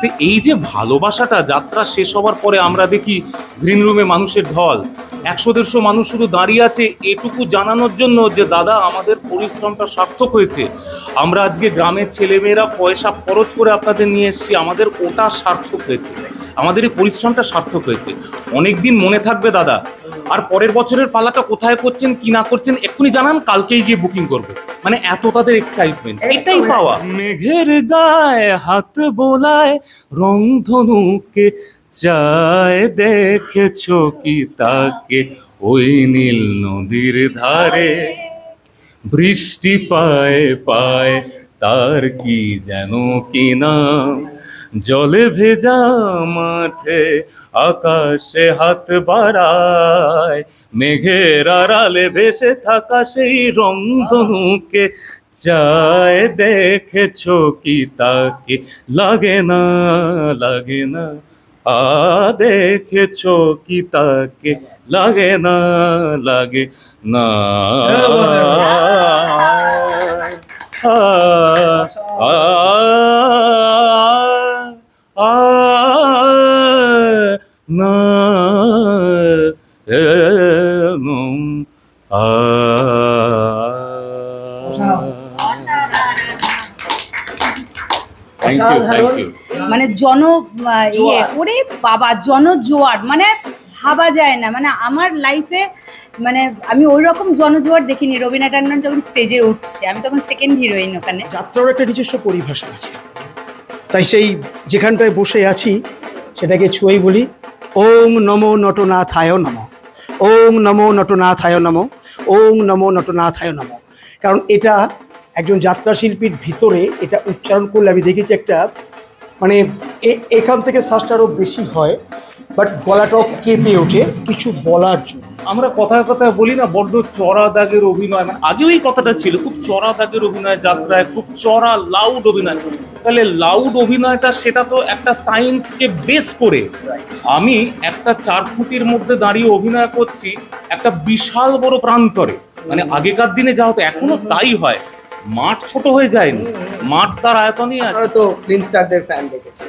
তো এই যে ভালোবাসাটা, যাত্রা শেষ হওয়ার পরে আমরা দেখি গ্রিন রুমে মানুষের ঢল। একশো দেড়শো মানুষ শুধু দাঁড়িয়ে আছে, এটুকু জানানোর জন্য যে দাদা, আমাদের পরিশ্রমটা সার্থক হয়েছে। আমরা আজকে গ্রামের ছেলেমেয়েরা পয়সা খরচ করে আপনাদের নিয়ে এসছি, আমাদের ওটা সার্থক হয়েছে। আমাদের এই পরিশ্রমটা সার্থক হয়েছে। অনেক দিন মনে থাকবে দাদা। আর পরের বছরের পালাটা কোথায় করছেন কি না করছেন এক্ষুনি জানান কালকেই গিয়ে বুকিং করব। মানে এত তাদের এক্সাইটমেন্ট এটাই পাওয়া। মেঘের গায়ে হাত বোলায় রং ধনুকে চায় দেখেছ কি তাকে? ওই নীল নদীর ধারে বৃষ্টি পায় পায় তার কি যেন কি নাম? জলে ভেজা মাঠে আকাশে হাত বাড়ায় মেঘের আড়ালে ভেসে থাকা সেই রংধনুকে চায় দেখেছ কি তাকে? লাগে না লাগে না আ দেখেছ কি তাকে? লাগে না লাগে না আ, আ, আ, মানে জন ইয়ে ওরে বাবা জন জোয়ার। মানে ভাবা যায় না। মানে আমার লাইফে মানে আমি ওই রকম জনজোয়ার দেখিনি। রবীনা ট্যান্ডন যখন স্টেজে উঠছে আমি তখন সেকেন্ড হিরোইন ওখানে। যাত্রার একটা নিজস্ব পরিভাষা আছে। তাই সেই যেখানটায় বসে আছি সেটাকে ছুঁয়েই বলি ওং নমো নটনাথায় নম। ওং নমো নটনাথায় নমো ওং নমো নটনাথায় নমো। কারণ এটা একজন যাত্রা শিল্পীর ভিতরে এটা উচ্চারণ করলে আমি দেখেছি একটা মানে এখান থেকে শ্বাসটা আরও বেশি হয় বাট গলাটাও কেঁপে ওঠে কিছু বলার জন্য। আমরা কথায় কথায় বলি না, বড্ড চড়া দাগের অভিনয়। মানে আগেও এই কথাটা ছিল, খুব চড়া দাগের অভিনয় যাত্রায়, খুব চড়া লাউড অভিনয়। তাহলে লাউড অভিনয়টা সেটা তো একটা সায়েন্সকে বেস করে। আমি একটা চার ফুটির মধ্যে দাঁড়িয়ে অভিনয় করছি একটা বিশাল বড় প্রান্তরে। মানে আগেকার দিনে যা হতো, এখনও তাই হয়। মাঠ ছোট হয়ে যায়নি, মাঠ তার আয়তনই আছে। তো ফিল্ম স্টারদের ফ্যান দেখেছে।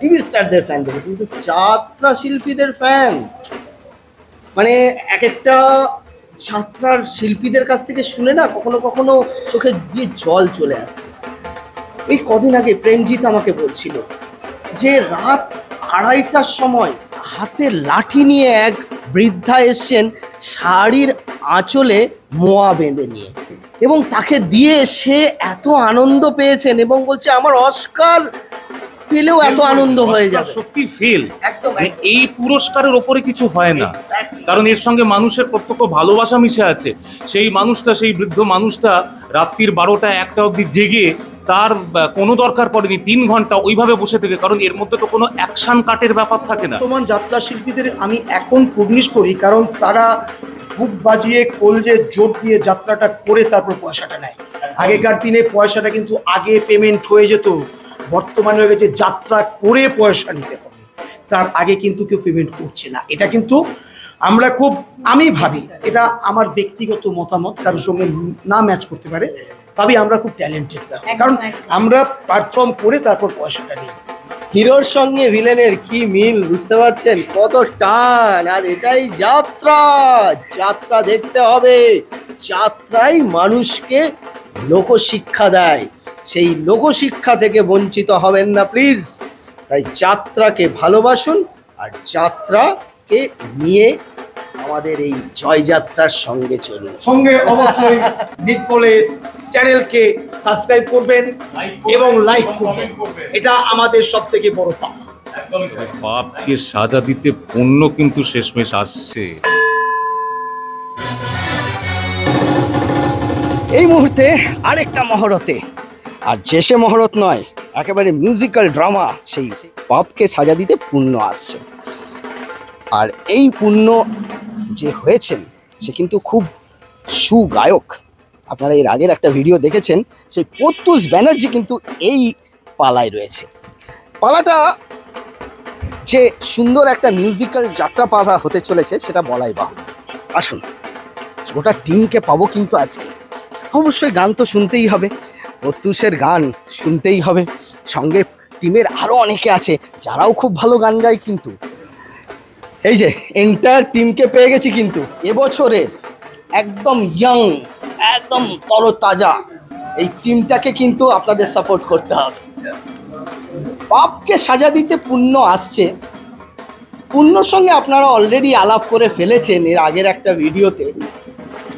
টিভি স্টারদের ফ্যান দেখেছে, কিন্তু যাত্রা শিল্পীদের ফ্যান মানে এক একটা ছাত্রার শিল্পীদের কাছ থেকে শুনে না কখনো কখনো চোখে দিয়ে জল চলে আসছে এই কদিন আগে প্রেমজিৎ আমাকে বলছিল যে রাত আড়াইটার সময় হাতে লাঠি নিয়ে এক বৃদ্ধা এসছেন শাড়ির আঁচলে মোয়া বেঁধে নিয়ে এবং তাকে দিয়ে সে এত আনন্দ পেয়েছেন এবং বলছে, আমার অস্কার পেলেও এত আনন্দ হয়ে যাবে। সত্যি ফেল। একদম মানে এই পুরস্কারের ওপরে কিছু হয় না। কারণ এর সঙ্গে মানুষের প্রত্যক্ষ ভালোবাসা মিশে আছে। সেই মানুষটা সেই বৃদ্ধ মানুষটা রাত্রির বারোটা একটা অবধি জেগে তার কোনো দরকার পড়েনি তিন ঘণ্টা ওইভাবে বসে থেকে। কারণ এর মধ্যে তো কোনো অ্যাকশন কাটের ব্যাপার থাকে না। বর্তমান যাত্রা শিল্পীদের আমি এখন কুর্নিশ করি কারণ তারা বুক বাজিয়ে কলজে জোর দিয়ে যাত্রাটা করে তারপর পয়সাটা নেয়। আগেকার দিনে পয়সাটা কিন্তু আগে পেমেন্ট হয়ে যেত। বর্তমানে হয়ে গেছে যাত্রা করে পয়সা নিতে হবে। তার আগে কিন্তু কেউ পেমেন্ট করছে না। এটা কিন্তু আমরা খুব আমি ভাবি এটা আমার ব্যক্তিগত মতামত কারোর সঙ্গে না ম্যাচ করতে পারে তবে আমরা খুব ট্যালেন্টেড কারণ আমরা পারফর্ম করে তারপর পয়সাটা নিই। হিরোর সঙ্গে ভিলেনের কি মিল বুঝতে পারছেন? কত টান! আর এটাই যাত্রা! যাত্রা দেখতে হবে। যাত্রাই মানুষকে লোকশিক্ষা দেয়। সেই লোকশিক্ষা থেকে বঞ্চিত হবেন না প্লিজ তাই যাত্রাকে ভালোবাসুন আর যাত্রাকে নিয়ে আমাদের এই জয়যাত্রার সঙ্গে চলুন। সঙ্গে অবশ্যই নিটপলের চ্যানেলকে সাবস্ক্রাইব করবেন এবং লাইক করবেন। এটা আমাদের সব থেকে বড় পাপ। বাপকে সাজা দিতে পণ্য কিন্তু শেষমেশ আসছে। এই মুহূর্তে আরেকটা মহরতে আর যে সে মহরত নয়, একেবারে মিউজিক্যাল ড্রামা সেই পপকে সাজা দিতে পূর্ণ আসছে। আর এই পূর্ণ যে হয়েছেন, সে কিন্তু খুব সুগায়ক। আপনারা এর আগের একটা ভিডিও দেখেছেন, সেই প্রত্যুষ ব্যানার্জি কিন্তু এই পালায় রয়েছে। পালাটা যে সুন্দর একটা মিউজিক্যাল যাত্রা পালা হতে চলেছে, সেটা বলাই বাহুল্য। আসুন, গোটা টিমকে পাবো কিন্তু আজকে। অবশ্যই গান তো শুনতেই হবে। প্রত্যুষের গান শুনতেই হবে। সঙ্গে টিমের আরও অনেকে আছে, যারাও খুব ভালো গান গায় কিন্তু। এই যে এন্টার টিমকে পেয়ে গেছি কিন্তু। এবছরের একদম ইয়াং একদম তরতাজা এই টিমটাকে কিন্তু আপনাদের সাপোর্ট করতে হবে। পাপকে সাজা দিতে পুণ্য আসছে। পুণ্যর সঙ্গে আপনারা অলরেডি আলাপ করে ফেলেছেন এর আগের একটা ভিডিওতে।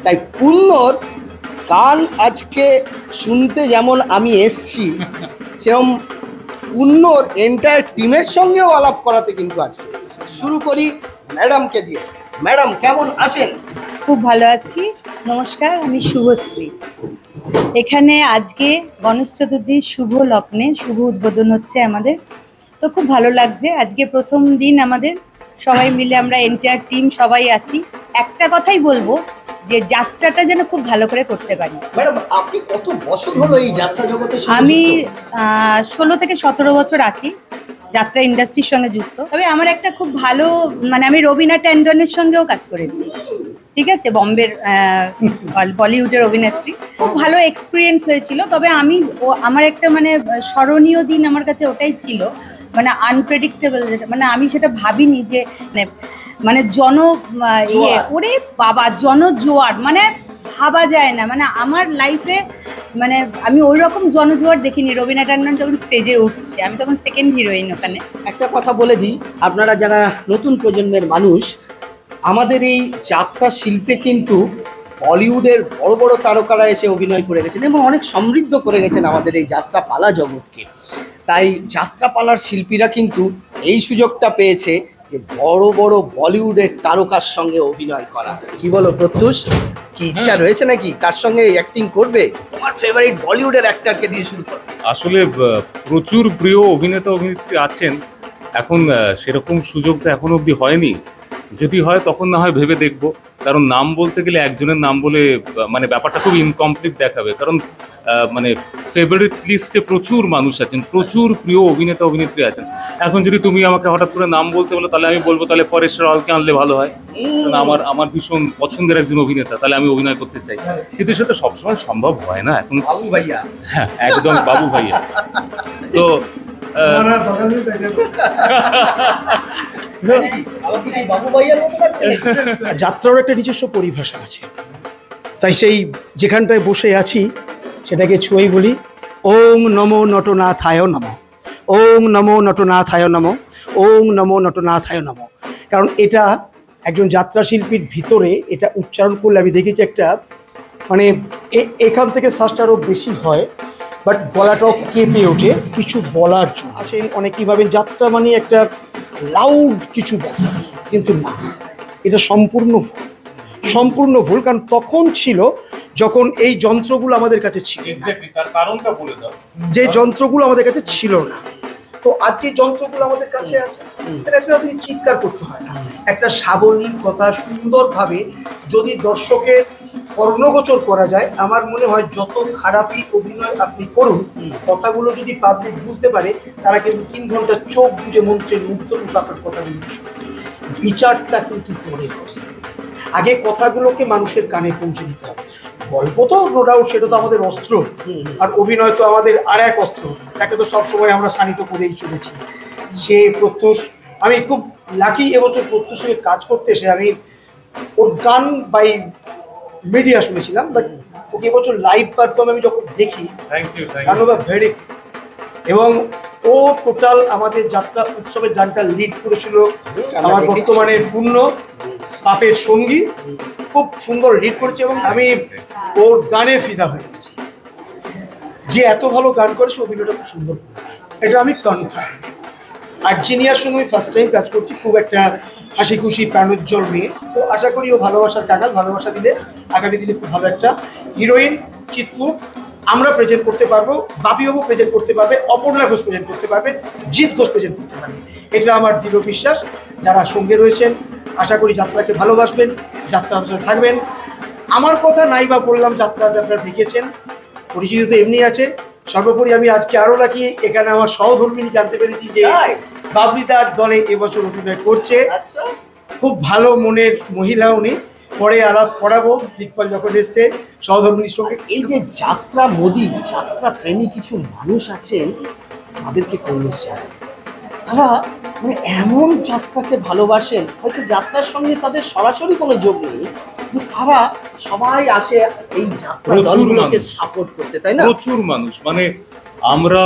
তাই পুণ্যর গান আজকে শুনতে যেমন আমি এসছি, সেরকম পুণ্যর এন্টায়ার টিমের সঙ্গেও আলাপ করাতে কিন্তু আজকে শুরু করি ম্যাডামকে দিয়ে। ম্যাডাম কেমন আছেন? খুব ভালো আছি। নমস্কার, আমি শুভশ্রী। এখানে আজকে গণেশ চতুর্থীর শুভ লগ্নে শুভ উদ্বোধন হচ্ছে আমাদের। তো খুব ভালো লাগছে। আজকে প্রথম দিন আমাদের সবাই মিলে আমরা এন্টায়ার টিম সবাই আছি। একটা কথাই বলব যে যাত্রাটা যেন খুব ভালো করে করতে পারি। আপনি কত বছর হলো এই যাত্রা জগতে আমি? ষোলো থেকে সতেরো বছর আছি যাত্রা ইন্ডাস্ট্রির সঙ্গে যুক্ত। তবে আমার একটা খুব ভালো মানে আমি রবিনা ট্যান্ডনের সঙ্গেও কাজ করেছি। ঠিক আছে? বম্বের বলিউডের অভিনেত্রী। খুব ভালো এক্সপিরিয়েন্স হয়েছিল। তবে আমি ও আমার একটা মানে স্মরণীয় দিন আমার কাছে ওটাই ছিল। মানে আনপ্রেডিক্টেবল যেটা মানে আমি সেটা ভাবিনি যে মানে মানে জন ইয়ে ওরে বাবা জনজোয়ার মানে ভাবা যায় না। মানে আমার লাইফে মানে আমি ওই রকম জনজোয়ার দেখিনি। রবীনা ট্যান্ডন যখন স্টেজে উঠছে আমি তখন সেকেন্ড হিরোইন ওখানে। একটা কথা বলে দিই। আপনারা যারা নতুন প্রজন্মের মানুষ আমাদের এই যাত্রা শিল্পে কিন্তু বলিউডের বড় বড় তারকারা এসে অভিনয় করে গেছেন এবং অনেক সমৃদ্ধ করে গেছেন আমাদের এই যাত্রা পালা জগৎকে। তাই যাত্রা পালার শিল্পীরা কিন্তু এই সুযোগটা পেয়েছে যে বড় বড় বলিউডের তারকার সঙ্গে অভিনয় করা। কি বলো প্রত্যুষ? কি ইচ্ছা রয়েছে নাকি? কার সঙ্গে অ্যাক্টিং করবে? তোমার ফেভারিট বলিউডের অ্যাক্টরকে দিয়ে শুরু করো। আসলে প্রচুর প্রিয় অভিনেতা অভিনেত্রী আছেন। এখন সেরকম সুযোগটা এখনও অবধি হয়নি। যদি হয় তখন না হয় ভেবে দেখব। কারণ নাম বলতে গেলে একজনের নাম বলে মানে ব্যাপারটা খুব ইনকমপ্লিট দেখাবে। কারণ মানে ফেভারিট লিস্টে প্রচুর মানুষ আছেন প্রচুর প্রিয় অভিনেতা অভিনেত্রী আছেন। এখন যদি তুমি আমাকে হঠাৎ করে নাম বলতে বলো তাহলে আমি বলব তাহলে পরেশ রাওয়ালকে আনলে ভালো হয়। কারণ আমার আমার ভীষণ পছন্দের একজন অভিনেতা তাহলে আমি অভিনয় করতে চাই। কিন্তু সেটা সবসময় সম্ভব হয় না। এখন বাবু ভাইয়া। হ্যাঁ একদম বাবু ভাইয়া। তো নাকি? যাত্রারও একটা নিজস্ব পরিভাষা আছে। তাই সেই যেখানটায় বসে আছি সেটাকে ছুঁয়েই বলি ওং নমো নটনাথায় নম ওং নমো নটনাথায় নম ওং নমো নটনাথায় নম। কারণ এটা একজন যাত্রা শিল্পীর ভিতরে এটা উচ্চারণ করলে আমি দেখেছি একটা মানে এ- এখান থেকে শ্বাসটা আরও বেশি হয়। বাট গলাটাও কেঁপে ওঠে। কিছু বলার জন্য। আছেন অনেকেই ভাবেন যাত্রা মানে একটা লাউড কিছু ব্যাপার কিন্তু না এটা সম্পূর্ণ ভুল। সম্পূর্ণ ভুল কারণ তখন ছিল যখন এই যন্ত্রগুলো আমাদের কাছে ছিল যে যন্ত্রগুলো আমাদের কাছে ছিল না। তো আজকে যন্ত্রগুলো আমাদের কাছে আছে আসলে চিৎকার করতে হয় না। একটা সাবলীল কথা সুন্দরভাবে যদি দর্শকের কর্ণগোচর করা যায়। আমার মনে হয় যত খারাপই অভিনয় আপনি করুন কথাগুলো যদি পাবলিক বুঝতে পারে তারা কিন্তু তিন ঘণ্টা চোখ বুঝে মন্ত্রের মুক্ত মুখ আপনার কথাগুলো বিচারটা কিন্তু পরে হবে আগে কথাগুলোকে মানুষের কানে পৌঁছে দিতে হবে। গল্প তো নো ডাউট সেটা তো আমাদের অস্ত্র। আর অভিনয় তো আমাদের আর এক অস্ত্র। তাকে তো সবসময় আমরা শানিত করেই চলেছি। সে প্রত্যুষ আমি খুব লাকি এবছর প্রত্যুষের কাজ করতে এসে আমি ওর গান বাই মিডিয়া শুনেছিলাম বাট ওকে এবছর লাইভ পারফর্ম আমি যখন দেখি গান ভেরি এবং ও টোটাল আমাদের যাত্রা উৎসবের গানটা লিড করেছিল আমার। বর্তমানে পূর্ণ পাপের সঙ্গী খুব সুন্দর লিড করেছে এবং আমি ওর গানে ফিদা হয়ে গেছি। যে এত ভালো গান করে সে অভিনয়টা খুব সুন্দর এটা আমি কনফার্ম আর জিনিয়ার সঙ্গে আমি ফার্স্ট টাইম কাজ করছি খুব একটা হাসি খুশি প্রাণোজ্জ্বল মেয়ে তো আশা করি ও ভালোবাসার কাগাল ভালোবাসা দিলে, আগামী দিনে খুব ভালো একটা হিরোইন চিত্রুপ আমরা প্রেজেন্ট করতে পারব বাপিবাবু প্রেজেন্ট করতে পারবে, অপর্ণা ঘোষ প্রেজেন্ট করতে পারবে, জিৎ ঘোষ প্রেজেন্ট করতে পারবে। এটা আমার দৃঢ় বিশ্বাস। যারা সঙ্গে রয়েছেন, আশা করি যাত্রাকে ভালোবাসবেন, যাত্রার সাথে থাকবেন। আমার কথা নাই বা বললাম, যাত্রা আপনারা দেখেছেন, পরিচিত তো এমনি আছে। সর্বোপরি আমি আজকে আরও রাখি, এখানে আমার সহধর্মিনী জানতে পেরেছি যে তাই? বাবলি তার দলে এবছর অভিনয় করছে। আচ্ছা। খুব ভালো মনের মহিলা উনি। পরে আলাপ করাবো ফিকফল যখন এসছে সহধর্মিনীর সঙ্গে এই যে যাত্রা মোদী যাত্রা প্রেমী কিছু মানুষ আছেন তাদেরকে কর্নিশ জানাই তারা মানে এমন যাত্রাকে ভালোবাসেন হয়তো যাত্রার সঙ্গে তাদের সরাসরি কোনো যোগ নেই কিন্তু তারা সবাই আসে এই যাত্রা দলগুলোকে সাপোর্ট করতে তাই না? প্রচুর মানুষ। মানে আমরা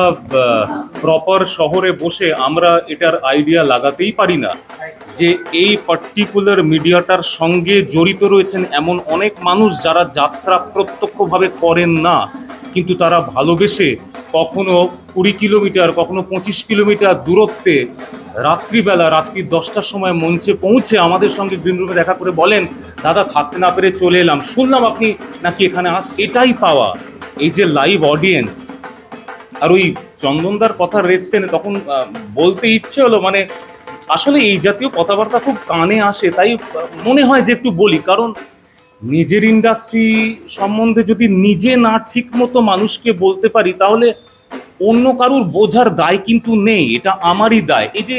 প্রপার শহরে বসে আমরা এটার আইডিয়া লাগাতেই পারি না যে এই পার্টিকুলার মিডিয়াটার সঙ্গে জড়িত রয়েছেন এমন অনেক মানুষ যারা যাত্রা প্রত্যক্ষভাবে করেন না। কিন্তু তারা ভালোবেসে কখনো কুড়ি কিলোমিটার, কখনো পঁচিশ কিলোমিটার দূরত্বে রাত্রিবেলা, রাত্রি দশটার সময় মঞ্চে পৌঁছে আমাদের সঙ্গে গ্রিন রুমে দেখা করে বলেন, দাদা, থাকতে না পেরে চলে এলাম। শুনলাম আপনি নাকি এখানে আস এটাই পাওয়া। এই যে লাইভ অডিয়েন্স আর ওই চন্দনদার কথা রেস্ট তখন বলতে ইচ্ছে হলো মানে আসলে এই জাতীয় কথাবার্তা খুব কানে আসে, তাই মনে হয় যে একটু বলি। কারণ নিজের ইন্ডাস্ট্রি সম্বন্ধে যদি নিজে না ঠিক মতো মানুষকে বলতে পারি, তাহলে অন্য কারুর বোঝার দায় কিন্তু নেই, এটা আমারই দায়। এই যে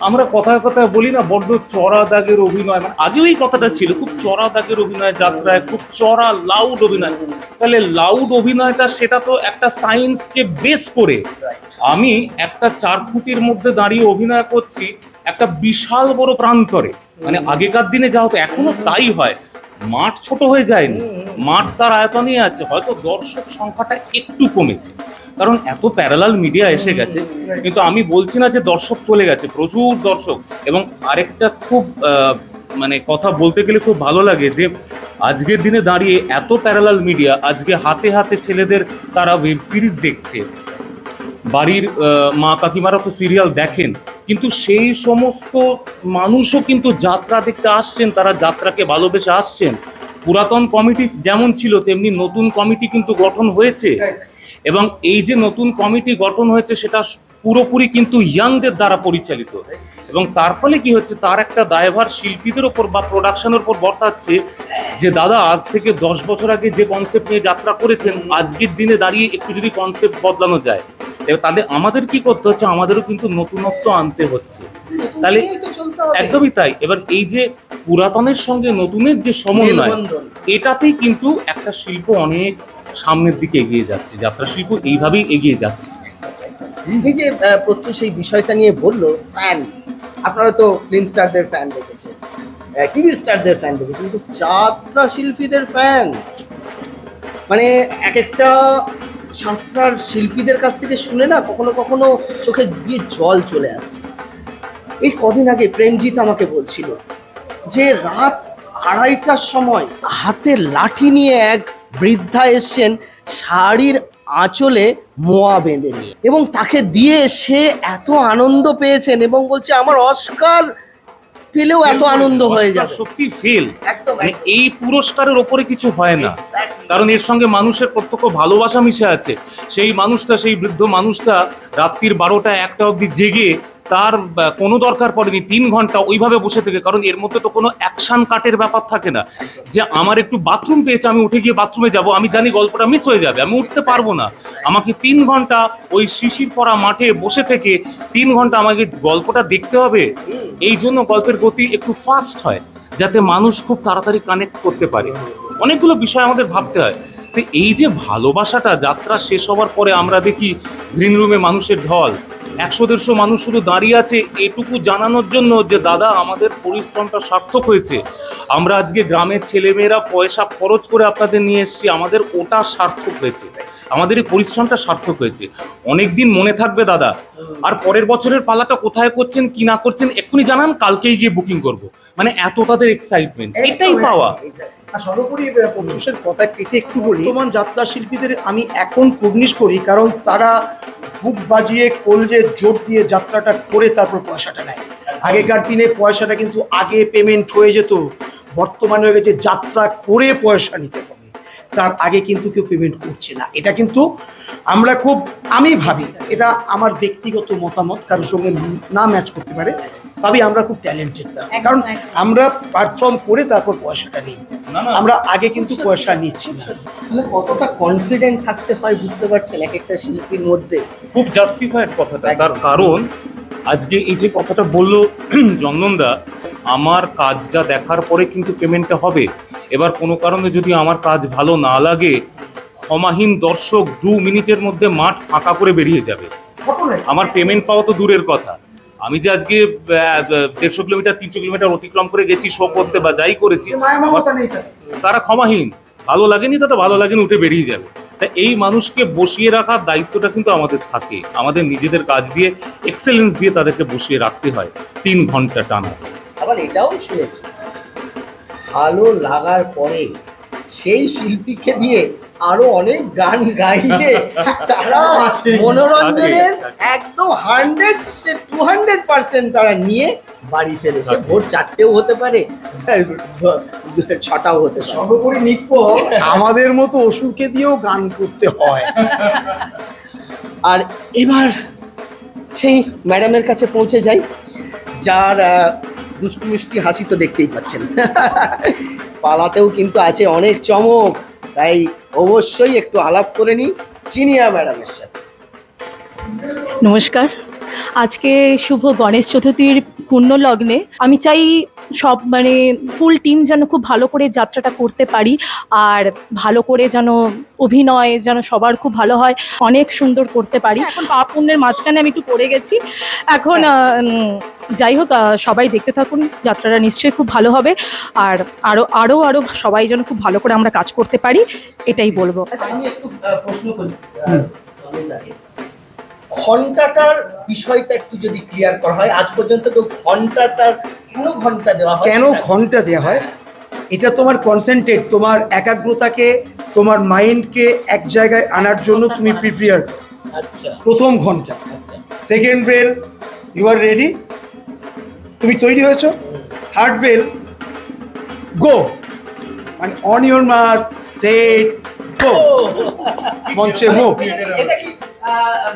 আমরা কথায় কথায় বলি না, বড্ড চড়া দাগের অভিনয়। মানে আগেও এই কথাটা ছিল, খুব চড়া দাগের অভিনয় যাত্রায়, খুব চড়া লাউড অভিনয়। তাহলে লাউড অভিনয়টা সেটা তো একটা সায়েন্সকে বেস করে। আমি একটা চার ফুটির মধ্যে দাঁড়িয়ে অভিনয় করছি একটা বিশাল বড় প্রান্তরে। মানে আগেকার দিনে যা হতো, এখনও তাই হয়। মাঠ ছোট হয়ে যায়নি। মাঠ তার আয়তনই আছে, হয়তো দর্শক সংখ্যাটা একটু কমেছে। কারণ এত প্যারালাল মিডিয়া এসে গেছে, কিন্তু আমি বলছি না যে দর্শক চলে গেছে, প্রচুর দর্শক। এবং আরেকটা খুব মানে কথা বলতে গেলে খুব ভালো লাগে যে, আজকের দিনে দাঁড়িয়ে এত প্যারালাল মিডিয়া আজকে হাতে হাতে ছেলেদের তারা ওয়েব সিরিজ দেখছে। বাড়ির মা কাকিমারা তো সিরিয়াল দেখেন কিন্তু সেই সমস্ত মানুষও কিন্তু যাত্রা দেখতে আসছেন তারা যাত্রাকে ভালোবেসে আসছেন। পুরাতন কমিটি যেমন ছিল তেমনি নতুন কমিটি কিন্তু গঠন হয়েছে। এবং এই যে নতুন কমিটি গঠন হয়েছে সেটা পুরোপুরি কিন্তু ইয়াংদের দ্বারা পরিচালিত। এবং তার ফলে কি হচ্ছে তার একটা দায়ভার শিল্পীদের ওপর বা প্রোডাকশনের ওপর বর্তাচ্ছে যে দাদা আজ থেকে দশ বছর আগে যে কনসেপ্ট নিয়ে যাত্রা করেছেন আজকের দিনে দাঁড়িয়ে একটু যদি কনসেপ্ট বদলানো যায়। এবার তাহলে আমাদের কি করতে হচ্ছে? আমাদেরও কিন্তু নতুনত্ব আনতে হচ্ছে। তাহলে একদমই তাই। এবার এই যে পুরাতনের সঙ্গে নতুনের যে সমন্বয়। এটাতেই কিন্তু একটা শিল্প অনেক সামনের দিকে এগিয়ে যাচ্ছে। যাত্রা শিল্প এইভাবেই এগিয়ে যাচ্ছে। এই যে আহ, প্রত্যুষ সেই বিষয়টা নিয়ে বলল ফ্যান আপনারা তো ফিল্ম স্টারদের ফ্যান দেখেছেন। টিভি স্টারদের ফ্যান দেখেছেন। কিন্তু যাত্রা শিল্পীদের ফ্যান মানে এক একটা যাত্রার শিল্পীদের কাছ থেকে শুনে না কখনো কখনো চোখে দিয়ে জল চলে আসছে এই কদিন আগে প্রেমজিৎ আমাকে বলছিল যে রাত আড়াইটার সময় হাতে লাঠি নিয়ে এক বৃদ্ধা এসছেন শাড়ির আঁচলে মোয়া বেঁধে নিয়ে। এবং তাকে দিয়ে সে এত আনন্দ পেয়েছেন এবং বলছে, আমার অস্কার পেলেও এত আনন্দ হয়ে যাবে। সত্যি ফেল মানে এই পুরস্কারের ওপরে কিছু হয় না। কারণ এর সঙ্গে মানুষের প্রত্যক্ষ ভালোবাসা মিশে আছে। সেই মানুষটা সেই বৃদ্ধ মানুষটা রাত্রির বারোটা একটা অব্দি জেগে তার কোনো দরকার পড়েনি, তিন ঘণ্টা ওইভাবে বসে থেকে, কারণ এর মধ্যে তো কোনো অ্যাকশন কাটের ব্যাপার থাকে না। যে আমার একটু বাথরুম পেয়েছে, আমি উঠে গিয়ে বাথরুমে যাব, আমি জানি গল্পটা মিস হয়ে যাবে, আমি উঠতে পারব না। আমাকে তিন ঘণ্টা ওই শিশির পরা মাঠে বসে থেকে তিন ঘণ্টা আমাকে গল্পটা দেখতে হবে, এই জন্য গল্পের গতি একটু ফাস্ট হয়, যাতে মানুষ খুব তাড়াতাড়ি কানেক্ট করতে পারে। অনেকগুলো বিষয় আমাদের ভাবতে হয়। তো এই যে ভালোবাসাটা, যাত্রা শেষ হওয়ার পরে আমরা দেখি গ্রিন রুমে মানুষের ঢল একশো দেড়শো মানুষ শুধু দাঁড়িয়ে আছে এটুকু জানানোর জন্য যে দাদা আমাদের পরিশ্রমটা সার্থক হয়েছে। আমরা আজকে গ্রামের ছেলেমেয়েরা পয়সা খরচ করে আপনাদের নিয়ে এসেছি। আমাদের ওটা সার্থক হয়েছে। আমাদের এই পরিশ্রমটা সার্থক হয়েছে। অনেক দিন মনে থাকবে দাদা। আর পরের বছরের পালাটা কোথায় করছেন কি না করছেন এক্ষুনি জানান কালকেই গিয়ে বুকিং করব। মানে এত তাদের এক্সাইটমেন্ট এটাই পাওয়া। সর্বোপরি প্রত্যুষের কথা কেটে একটু বলি। বর্তমান যাত্রা শিল্পীদের আমি এখন কুর্নিশ করি কারণ তারা বুক বাজিয়ে, কলজে জোর দিয়ে যাত্রাটা করে তারপর পয়সাটা নেয়। আগেকার দিনে পয়সাটা কিন্তু আগে পেমেন্ট হয়ে যেত। বর্তমানে হয়ে গেছে যাত্রা করে পয়সা নিতে হবে। তার আগে কিন্তু কেউ পেমেন্ট করছে না। এটা কিন্তু আমরা খুব, আমি ভাবি, এটা আমার ব্যক্তিগত মতামত, কারোর সঙ্গে না ম্যাচ করতে পারে। ভাবি আমরা খুব ট্যালেন্টেড কারণ আমরা পারফর্ম করে তারপর পয়সাটা নিই। না, না। আমরা আগে কিন্তু পয়সা নিচ্ছি না। কতটা কনফিডেন্ট থাকতে হয় বুঝতে পারছেন এক একটা শিল্পীর মধ্যে? খুব জাস্টিফাইড কথাটা। তার কারণ আজকে এই যে কথাটা বলল চন্দনদা আমার কাজটা দেখার পরে কিন্তু পেমেন্টটা হবে। এবার কোনো কারণে যদি আমার কাজ ভালো না লাগে ক্ষমাহীন দর্শক দু মিনিটের মধ্যে মাঠ ফাঁকা করে বেরিয়ে যাবে। আমার পেমেন্ট পাওয়া তো দূরের কথা। আমি যে আজকে দেড়শো কিলোমিটার তিনশো কিলোমিটার অতিক্রম করে গেছি শো করতে বা যাই করেছি তারা। ক্ষমাহীন। ভালো লাগেনি তাতে ভালো লাগেনি উঠে বেরিয়ে যাবে। তা এই মানুষকে বসিয়ে রাখার দায়িত্বটা কিন্তু আমাদের থাকে। আমাদের নিজেদের কাজ দিয়ে এক্সেলেন্স দিয়ে তাদেরকে বসিয়ে রাখতে হয় তিন ঘণ্টা টানা। আবার এটাও শুনেছি ভালো লাগার পরে সেই শিল্পীকে দিয়ে আরও অনেক গান গাইলে তারা আছে। মনোরঞ্জনের। একদম হান্ড্রেড টু হান্ড্রেড পার্সেন্ট তারা নিয়ে বাড়ি ফেলে সে ভোর চারটেও হতে পারে ছটাও হতে পারে। সর্বোপরি নিপ্প আমাদের মতো অসুরকে দিয়েও গান করতে হয়। আর এবার সেই ম্যাডামের কাছে পৌঁছে যাই যার দুষ্টু মিষ্টি হাসি তো দেখতেই পাচ্ছেন। পালাতেও কিন্তু আছে অনেক চমক। তাই অবশ্যই একটু আলাপ করে নিই চিনিয়া ম্যাডামের সাথে। নমস্কার। আজকে শুভ গণেশ চতুর্থীর পূর্ণ লগ্নে আমি চাই সব মানে ফুল টিম যেন খুব ভালো করে যাত্রাটা করতে পারি আর ভালো করে যেন অভিনয় যেন সবার খুব ভালো হয় অনেক সুন্দর করতে পারি। এখন পাপ পুণ্যের মাঝখানে আমি একটু পড়ে গেছি। এখন যাই হোক সবাই দেখতে থাকুন যাত্রাটা নিশ্চয়ই খুব ভালো হবে আর আরও আরও আরও সবাই যেন খুব ভালো করে আমরা কাজ করতে পারি এটাই বলব। আচ্ছা আমি একটু প্রশ্ন করি। ঘন্টাটার বিষয়টা একটু যদি ক্লিয়ার করা হয় আজ পর্যন্ত কেউ ঘন্টাটার কেন ঘণ্টা দেওয়া হয় কেন ঘণ্টা দেওয়া হয়? এটা তোমার কনসেন্ট্রেট তোমার একাগ্রতাকে তোমার মাইন্ডকে এক জায়গায় আনার জন্য তুমি প্রিপেয়ার আচ্ছা। প্রথম ঘণ্টা আচ্ছা। Second bell you are ready তুমি তৈরি হয়েছো? থার্ড বেল গো মানে on your marks set go মঞ্চে মুভ এটা কি আহ,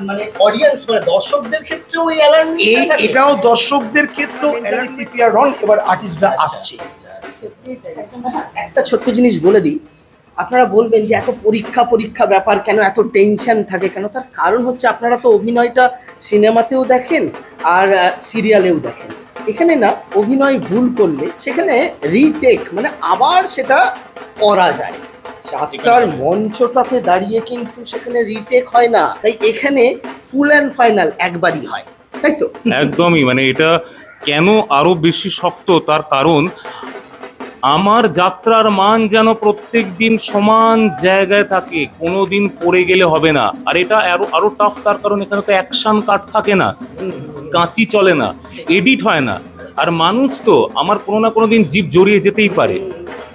মানে অডিয়েন্স মানে দর্শকদের ক্ষেত্রেও এই অ্যালার্ম এই এটাও দর্শকদের ক্ষেত্রেও প্রিপেয়ার হন এবার আর্টিস্টরা আসছে। আচ্ছা, একটা ছোট্ট জিনিস বলে দিই। আপনারা বলবেন যে এত পরীক্ষা পরীক্ষা ব্যাপার কেন এত টেনশন থাকে কেন? তার কারণ হচ্ছে আপনারা তো অভিনয়টা সিনেমাতেও দেখেন আর সিরিয়ালেও দেখেন। এখানে না অভিনয় ভুল করলে সেখানে রিটেক মানে আবার সেটা করা যায়। যাত্রার মঞ্চটাতে দাঁড়িয়ে কিন্তু সেখানে রিটেক হয় না। তাই এখানে ফুল অ্যান্ড ফাইনাল একবারই হয়। তাই তো? একদমই মানে এটা কেন আরও বেশি শক্ত? তার কারণ আমার যাত্রার মান যেন প্রত্যেক দিন সমান জায়গায় থাকে কোনো দিন পড়ে গেলে হবে না। আর এটা আরও আরও টাফ তার কারণ এখানে তো অ্যাকশন কাট থাকে না। কাঁচি চলে না এডিট হয় না। আর মানুষ তো আমার কোনো না কোনো দিন জীব জড়িয়ে যেতেই পারে।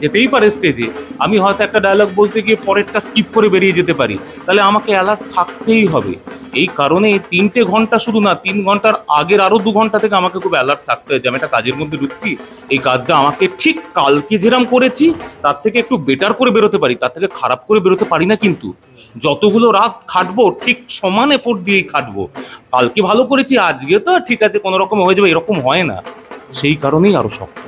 যেতেই পারে স্টেজে আমি হয়তো একটা ডায়লগ বলতে গিয়ে পরেরটা স্কিপ করে বেরিয়ে যেতে পারি, তাহলে আমাকে অ্যালার্ট থাকতেই হবে। এই কারণে তিনটে ঘণ্টা শুধু না, তিন ঘণ্টার আগের আরও দু ঘণ্টা থেকে আমাকে খুব অ্যালার্ট থাকতে হয় যে আমি একটা কাজের মধ্যে ঢুকছি, এই কাজটা আমাকে ঠিক কালকে যেরাম করেছি, তার থেকে একটু বেটার করে বেরোতে পারি, তার থেকে খারাপ করে বেরোতে পারি না কিন্তু। যতগুলো রাত খাটবো, ঠিক সমান এফোর্ট দিয়েই খাটবো। কালকে ভালো করেছি, আজকে তো ঠিক আছে কোনো রকম হয়ে যাবে, এরকম হয় না। সেই কারণেই আরও শক্ত।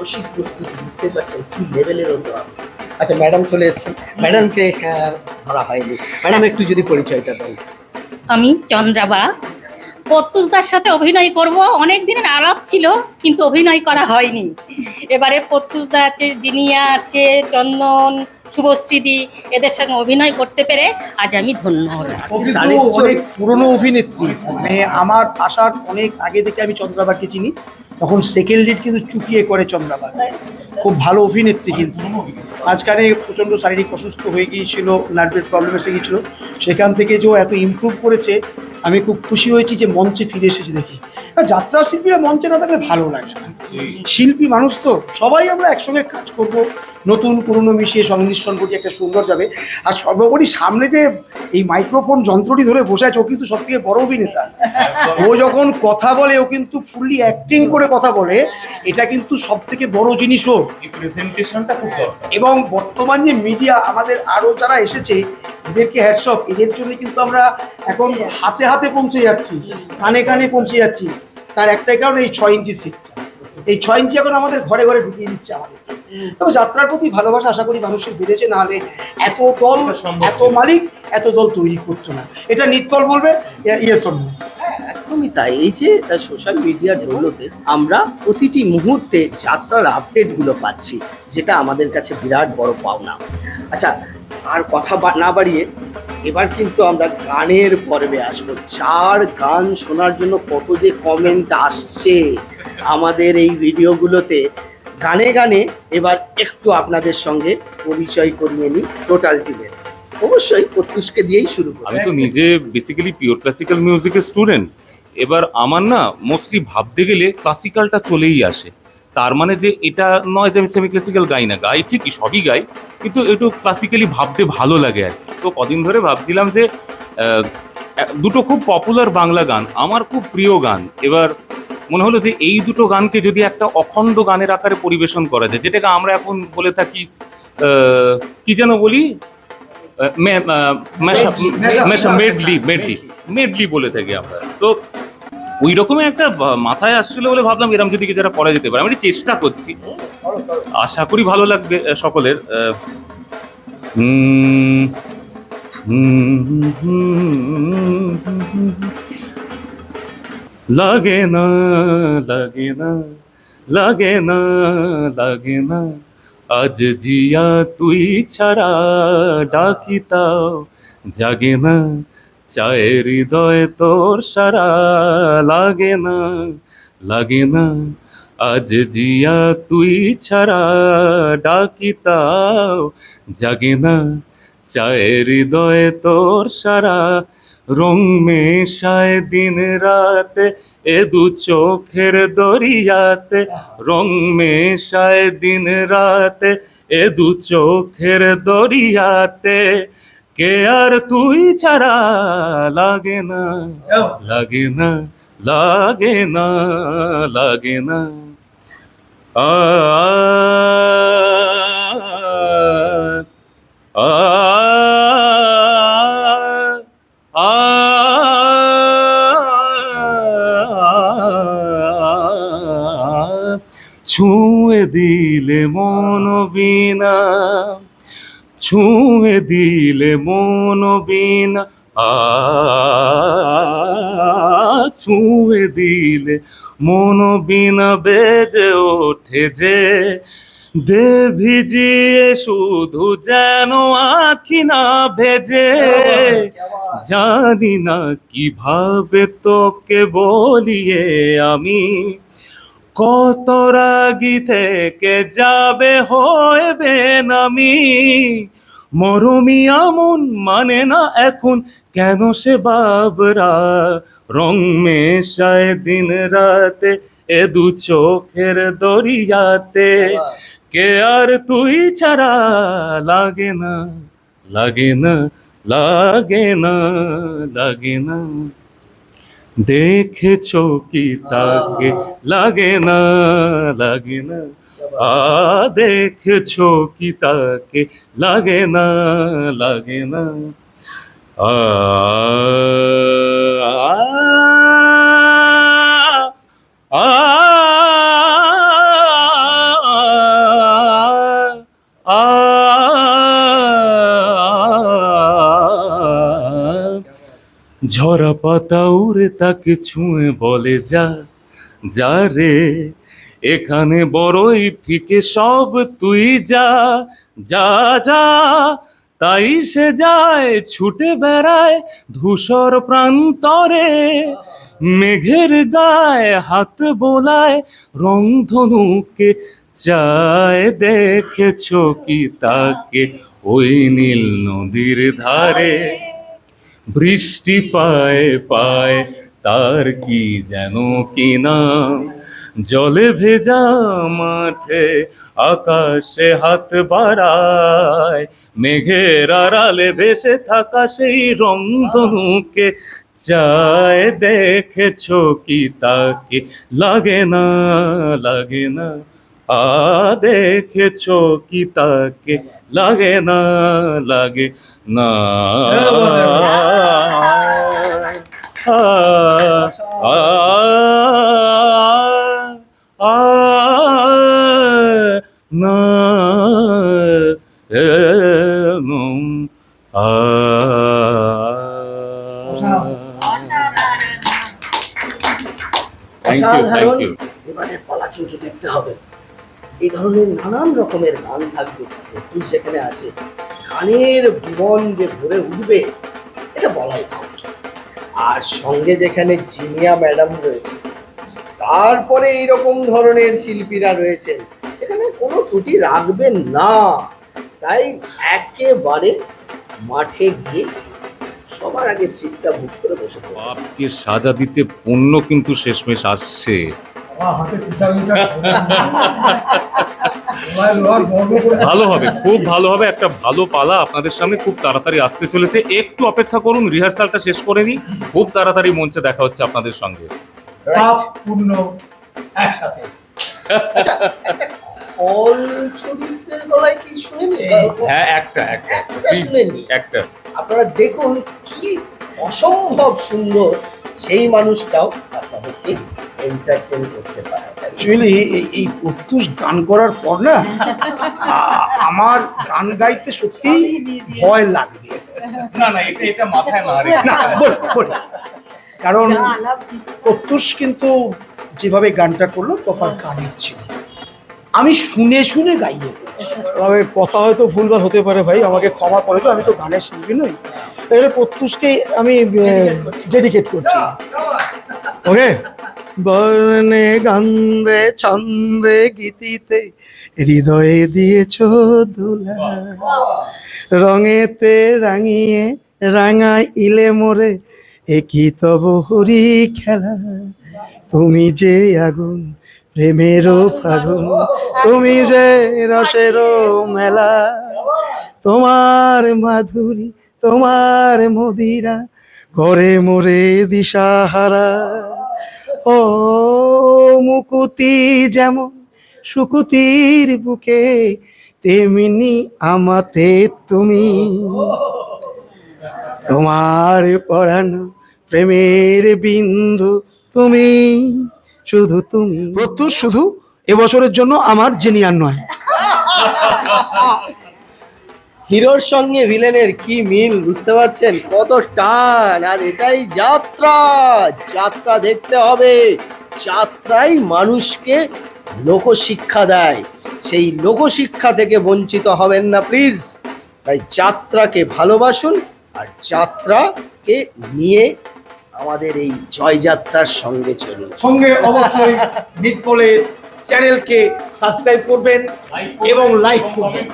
মানসিক প্রস্তুতি বুঝতে পারছেন কি লেভেলের হতে হবে আচ্ছা ম্যাডাম চলে এসেছেন ম্যাডামকে হ্যাঁ, ধরা হয়নি। ম্যাডাম একটু যদি পরিচয়টা দেন। আমি চন্দ্রাবা। প্রত্যুষদার সাথে অভিনয় করব। অনেক দিনের আলাপ ছিল কিন্তু অভিনয় করা হয়নি। এবারে প্রত্যুষদা আছে জিনিয়া আছে চন্দন শুভশ্রীদি এদের সঙ্গে অভিনয় করতে পেরে আজ আমি ধন্য হলাম। অনেক পুরনো অভিনেত্রী। মানে আমার আসার অনেক আগে থেকে আমি চন্দ্রাবাকে চিনি। তখন সেকেন্ড লিড কিন্তু চুটিয়ে করে চন্দ্রাবাদ খুব ভালো অভিনেত্রী কিন্তু। মাঝখানে প্রচণ্ড শারীরিক অসুস্থ হয়ে গিয়েছিল নার্ভের প্রবলেম এসে গিয়েছিল। সেখান থেকে যে ও এত ইমপ্রুভ করেছে আমি খুব খুশি হয়েছি যে মঞ্চে ফিরে এসেছে দেখি। আর যাত্রা শিল্পীরা মঞ্চে না থাকলে ভালো লাগে না। শিল্পী মানুষ তো সবাই আমরা একসঙ্গে কাজ করব। নতুন পুরনো মিশিয়ে সংমিশ্রণ করি একটা সুন্দর যাবে। আর সর্বোপরি সামনে যে এই মাইক্রোফোন যন্ত্রটি ধরে বসে আছে ও কিন্তু সব থেকে বড় অভিনেতা। ও যখন কথা বলে ও কিন্তু ফুললি অ্যাক্টিং করে কথা বলে এটা কিন্তু সব থেকে বড় জিনিস ও এবং বর্তমান যে মিডিয়া আমাদের আরও যারা এসেছে এদেরকে হ্যাটসঅপ এদের জন্য কিন্তু আমরা এখন হাতে হাতে পৌঁছে যাচ্ছি কানে কানে পৌঁছে যাচ্ছি। তার একটাই কারণ এই ছয় ইঞ্চি সিটটা এই ছয় ইঞ্চি এখন আমাদের ঘরে ঘরে ঢুকিয়ে দিচ্ছে আমাদেরকে। তবে যাত্রার প্রতি ভালোবাসা আশা করি মানুষের বেড়েছে নাহলে এত দল এত মালিক এত দল তৈরি করতো না। এটা নিটকল বলবে ইয়ে শোনো একদমই তাই। এই যে সোশ্যাল মিডিয়ার দৌলতে আমরা প্রতিটি মুহূর্তে যাত্রার আপডেটগুলো পাচ্ছি যেটা আমাদের কাছে বিরাট বড় পাওনা। আচ্ছা আর কথা বা- না বাড়িয়ে এবার কিন্তু আমরা গানের পর্বে আসব। চার গান শোনার জন্য কত যে কমেন্ট আসছে আমাদের এই ভিডিওগুলোতে, গানে গানে এবার একটু আপনাদের সঙ্গে পরিচয় করিয়ে নিই টোটাল টিমের অবশ্যই প্রত্যুষকে দিয়েই শুরু করি। আমি তো নিজে বেসিক্যালি পিওর ক্লাসিক্যাল মিউজিকের স্টুডেন্ট এবার আমার না মোস্টলি ভাবতে গেলে ক্লাসিক্যালটা চলেই আসে। তার মানে যে এটা নয় যে আমি সেমি ক্লাসিক্যাল গাই না, গাই ঠিকই সবই গাই, কিন্তু একটু ক্লাসিক্যালি ভাবতে ভালো লাগে আর কি। তো কদিন ধরে ভাবছিলাম যে দুটো খুব পপুলার বাংলা গান আমার খুব প্রিয় গান। এবার মনে হলো যে এই দুটো গানকে যদি একটা অখণ্ড গানের আকারে পরিবেশন করা যায় যেটাকে আমরা এখন বলে থাকি কি যেন বলি? মেডলি মেডলি মেডলি বলে থাকি আমরা। তো ওই রকমই একটা মাথায় আসছিল বলে ভাবলাম এরকম যদি একটা করা যেতে পারে। আমি চেষ্টা করছি। আশা করি ভালো লাগবে সকলের। হুম, লাগে না লাগে না লাগে না লাগে না। আজ জিয়া তুই ছাড়া ডাকি তাও জাগে না চায়ের হৃদয় তোর সারা। লাগে না লাগে না, আজ জিয়া তুই ছাড়া ডাকি তাও জাগে না। চায়ের হৃদয় তোর সারা রং মেশায় দিন রাতে এ দু চোখের দরিয়াতে রং মেশায় দিন রাতে এ দু চোখের দরিয়াতে কে আর তুই ছাড়া লাগে না লাগে না লাগে না লাগে না আ ছুঁয়ে দিলে মন বিনা, ছুঁয়ে দিলে মন বিনা, ছুঁয়ে দিলে মন বিনা বেজে ওঠে যে দে শুধু যেন আখি না ভেজে। জানি না কীভাবে তোকে বলিয়ে আমি। কত রাগি থেকে যাবে হইবে নামি মরমি আমন মানে না এখন কেন সে বাবরা? রং মেশায় দিন রাতে এ দু চোখের দরিয়াতে। কে আর তুই ছাড়া লাগে না লাগে না লাগে না লাগে না। দেখেছ কি তাকে, লাগে না লাগে না। আ, দেখেছ কি তাকে, লাগে না লাগে না। আ আ ঝরা পাতা উড়ে তাকে ছুঁয়ে বলে, যা যা রে, এখানে বড়ই ফিকে সব, তুই যা যা যা। তাই সে যায় ছুটে বেড়ায় ধূসর প্রান্তরে। মেঘের গায়ে হাত বোলায়, রংধনুকে চায়, দেখেছ কি তাকে ওই নীল নদীর ধারে? বৃষ্টি পায় পায়, তার কি যেন কি নাম? জলে ভেজা মাঠে আকাশে হাত বাড়ায়, মেঘের আড়ালে ভেসে থাকা সেই রংধনুকে চায়। দেখেছ কি তাকে? লাগে না লাগে না। আ দেখেছ কি তাকে? লাগে না লাগে না। আ, আ, আ, না। এ, নুম, আ। Thank you, thank অসাধারণ এবারে পালা কিন্তু দেখতে হবে। এই ধরনের নানান রকমের গান থাকবে প্রত্যুষ যেখানে আছে। গানের ভুবন যে ভরে উঠবে, এটা বলাই আর সঙ্গে যেখানে জিনিয়া ম্যাডাম রয়েছে, তারপরে এইরকম ধরনের শিল্পীরা রয়েছেন, সেখানে কোনো ত্রুটি রাখবেন না। তাই একেবারে মাঠে গিয়ে সবার আগে সিটটা বুক করে বসে। বাপকে সাজা দিতে পণ্য কিন্তু শেষমেশ আসছে। ভালো হবে খুব ভালো হবে একটা ভালো পালা আপনাদের সামনে খুব তাড়াতাড়ি আসতে চলেছে। একটু অপেক্ষা করুন রিহার্সালটা শেষ করে নিই খুব তাড়াতাড়ি মঞ্চে দেখা হচ্ছে আপনাদের সঙ্গে। পাপ একসাথে। আচ্ছা হ্যাঁ একটা একটা। একটা প্লিজ শুনেনি। একটা। আপনারা দেখুন কি অসম্ভব সুন্দর সেই মানুষটাও আপনাদেরকে এন্টারটেন করতে পারে। অ্যাকচুয়ালি এই এই প্রত্যুষ গান করার পর না আমার গান গাইতে সত্যি ভয় লাগবে। না না এটা এটা মাথায় না না বলি বলি। কারণ প্রত্যুষ কিন্তু যেভাবে গানটা করল প্রপার গানের ছিল। আমি শুনে শুনে গাইয়ে তবে কথা হয়তো ভুলভাল হতে পারে ভাই আমাকে ক্ষমা করে তো আমি তো গানের শিল্পী নই। এবারে প্রত্যুষকে আমি ডেডিকেট করছি। ওকে বর্ণে, গন্ধে, ছন্দে, গীতিতে হৃদয়ে দিয়েছ দুলা। রঙেতে রাঙিয়ে রাঙাই ইলে মোরে একই তব হরি খেলা? তুমি যে আগুন প্রেমেরও ফাগুন, তুমি যে রসেরও মেলা। তোমার মাধুরী, তোমার মদিরা করে মোরে দিশাহারা। ও মুকুতি যেমন সুকুতির বুকে তেমনি আমাতে তুমি। তোমার পড়ানো প্রেমের বিন্দু তুমি শুধু তুমি। প্রত্যুষ শুধু এবছরের জন্য আমার জেনিয়ার নয়। হিরোর সঙ্গে ভিলেনের কি মিল, বুঝতে পারছেন? কত টান, আর এটাই যাত্রা। যাত্রা দেখতে হবে। যাত্রাই মানুষকে লোকশিক্ষা দেয়। সেই লোকশিক্ষা থেকে বঞ্চিত হবেন না প্লিজ তাই যাত্রাকে ভালোবাসুন, আর যাত্রাকে নিয়ে আমাদের এই জয়যাত্রার সঙ্গে চলুন। সঙ্গে অবশ্যই নিটপলের চ্যানেলকে সাবস্ক্রাইব করবেন এবং লাইক করবেন।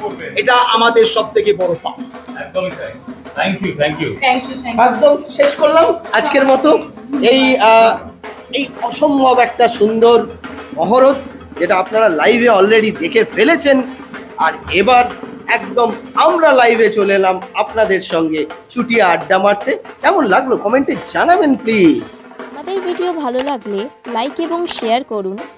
এটা আমাদের সব থেকে বড় পাওয়া একদমই thank you thank you thank you একদম শেষ করলাম আজকের মতো। এই এই অসম্ভব একটা সুন্দর মহরত যেটা আপনারা লাইভে অলরেডি দেখে ফেলেছেন। আর এবার একদম আমরা লাইভে চলে এলাম আপনাদের সঙ্গে চুটিয়ে আড্ডা মারতে। কেমন লাগল? কমেন্টে জানাবেন প্লিজ আমাদের ভিডিও ভালো লাগলে লাইক এবং শেয়ার করুন।